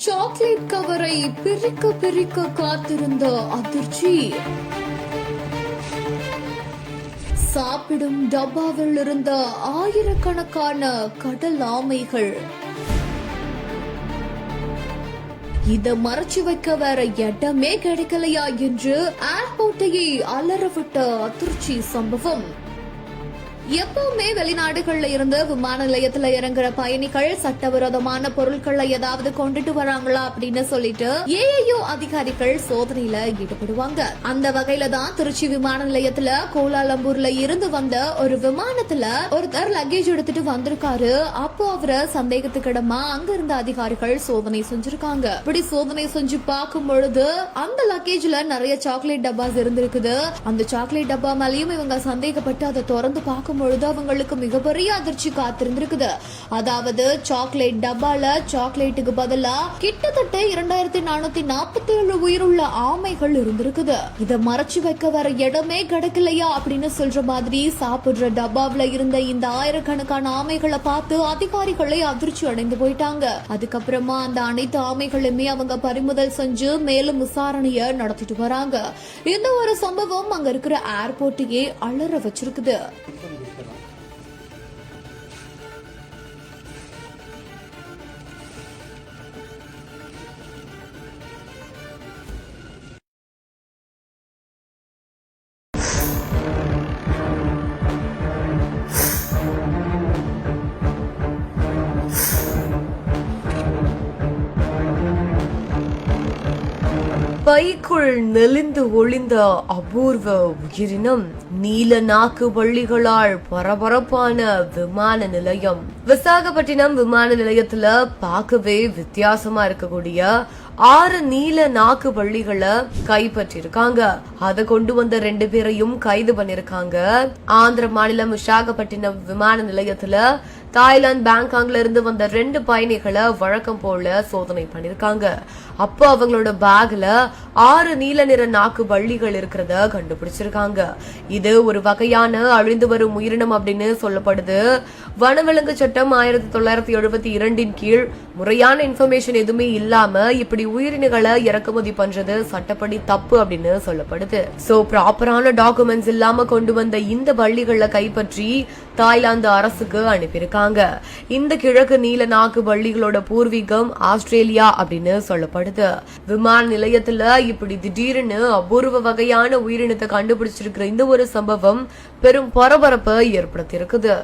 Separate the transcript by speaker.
Speaker 1: Chocolate கவரை பிரிக்க பிரிக்க காத்திருந்த அதிர்ச்சி. சாப்பிடும் டப்பாவில் இருந்த ஆயிரக்கணக்கான கடல் ஆமைகள். இத மறைச்சு வைக்க வேற இடமே கிடைக்கலையா என்று ஏர்போர்ட்டையே அலறவிட்ட அதிர்ச்சி சம்பவம். எப்பவுமே வெளிநாடுகள்ல இருந்து விமான நிலையத்துல இறங்குற பயணிகள் சட்டவிரோதமான பொருட்களை ஏதாவது கொண்டுட்டு வராங்களா அப்படின்னு சொல்லிட்டு ஏஐயோ அதிகாரிகள் சோதனையில ஈடுபடுவாங்க. அந்த வகையில தான் திருச்சி விமான நிலையத்துல கோலாலம்பூர்ல இருந்து வந்த ஒரு விமானத்துல ஒருத்தர் லக்கேஜ் எடுத்துட்டு வந்திருக்காரு. அப்போ அவரை சந்தேகத்துக்கிடமா அங்க இருந்த அதிகாரிகள் சோதனை செஞ்சிருக்காங்க. இப்படி சோதனை செஞ்சு பார்க்கும் பொழுது அந்த லக்கேஜ்ல நிறைய சாக்லேட் டப்பாஸ் இருந்திருக்குது. அந்த சாக்லேட் டப்பா மேலயும் இவங்க சந்தேகப்பட்டு அதை திறந்து பார்க்கும் பொழுது அவங்களுக்கு மிகப்பெரிய அதிர்ச்சி காத்திருந்திருக்குது. அதாவது சாக்லேட் டப்பால சாக்லேட்டுக்கு பதிலா கிட்டத்தட்ட இரண்டாயிரத்தி நானூத்தி நாற்பத்தி ஏழு உயிருள்ள ஆமைகள் இருந்திருக்குது. இத மறைச்சு வைக்க வர இடமே கிடைக்கலையா அப்படின்னு சொல்ற மாதிரி சாப்பிடுற டப்பாவுல இருந்த இந்த ஆயிரக்கணக்கான ஆமைகளை பார்த்து அதிகாரிகளை அதிர்ச்சி அடைந்து போயிட்டாங்க. அதுக்கப்புறமா அந்த அனைத்து ஆமைகளுமே அவங்க பறிமுதல் செஞ்சு மேலும் விசாரணைய நடத்திட்டு வராங்க. இந்த ஒரு சம்பவம் அங்க இருக்கிற ஏர்போர்ட்டையே அலற வச்சிருக்குது.
Speaker 2: பைக்குள் நெளிந்து ஒளிந்த அபூர்வ உயிரினம் நீல நாக்கு வள்ளிகளால் பரபரப்பான விமான நிலையம். விசாகப்பட்டினம் விமான நிலையத்துல பார்க்கவே வித்தியாசமா இருக்கக்கூடிய ஆறு நீல நாக்கு வள்ளிகளை கைப்பற்றிருக்காங்க. அதை கொண்டு வந்த ரெண்டு பேரையும் கைது பண்ணிருக்காங்க. ஆந்திர மாநிலம் விசாகப்பட்டினம் விமான நிலையத்துல தாய்லாந்து பேங்காங்ல இருந்து வந்த ரெண்டு பயணிகளை வழக்கம் போல சோதனை பண்ணிருக்காங்க. அப்போ அவங்களோட பேக்ல ஆறு நீல நிற நாக்கு வள்ளிகள் இருக்கிறத கண்டுபிடிச்சிருக்காங்க. இது ஒரு வகையான அழிந்து வரும் உயிரினம் அப்படின்னு சொல்லப்படுது. வனவிலங்கு சட்டம் ஆயிரத்தி தொள்ளாயிரத்தி எழுபத்தி இரண்டின் கீழ் முறையான இன்ஃபர்மேஷன் எதுவுமே இல்லாம இப்படி உயிரினங்களை இறக்குமதி பண்றது சட்டப்படி தப்பு அப்படின்னு சொல்லப்படுது. சோ ப்ராப்பரான டாக்குமெண்ட்ஸ் இல்லாம கொண்டு வந்த இந்த வள்ளிகளை கைப்பற்றி தாய்லாந்து அரசுக்கு அனுப்பியிருக்காங்க. இந்த கிழக்கு நீல நாக்கு வள்ளிகளோட பூர்வீகம் ஆஸ்திரேலியா அப்படின்னு சொல்லப்படுது. விமான நிலையத்துல இப்படி திடீர்னு அபூர்வ வகையான உயிரினத்தை கண்டுபிடிச்சிருக்கிற இந்த ஒரு சம்பவம் பெரும் பரபரப்பை ஏற்படுத்தி இருக்குது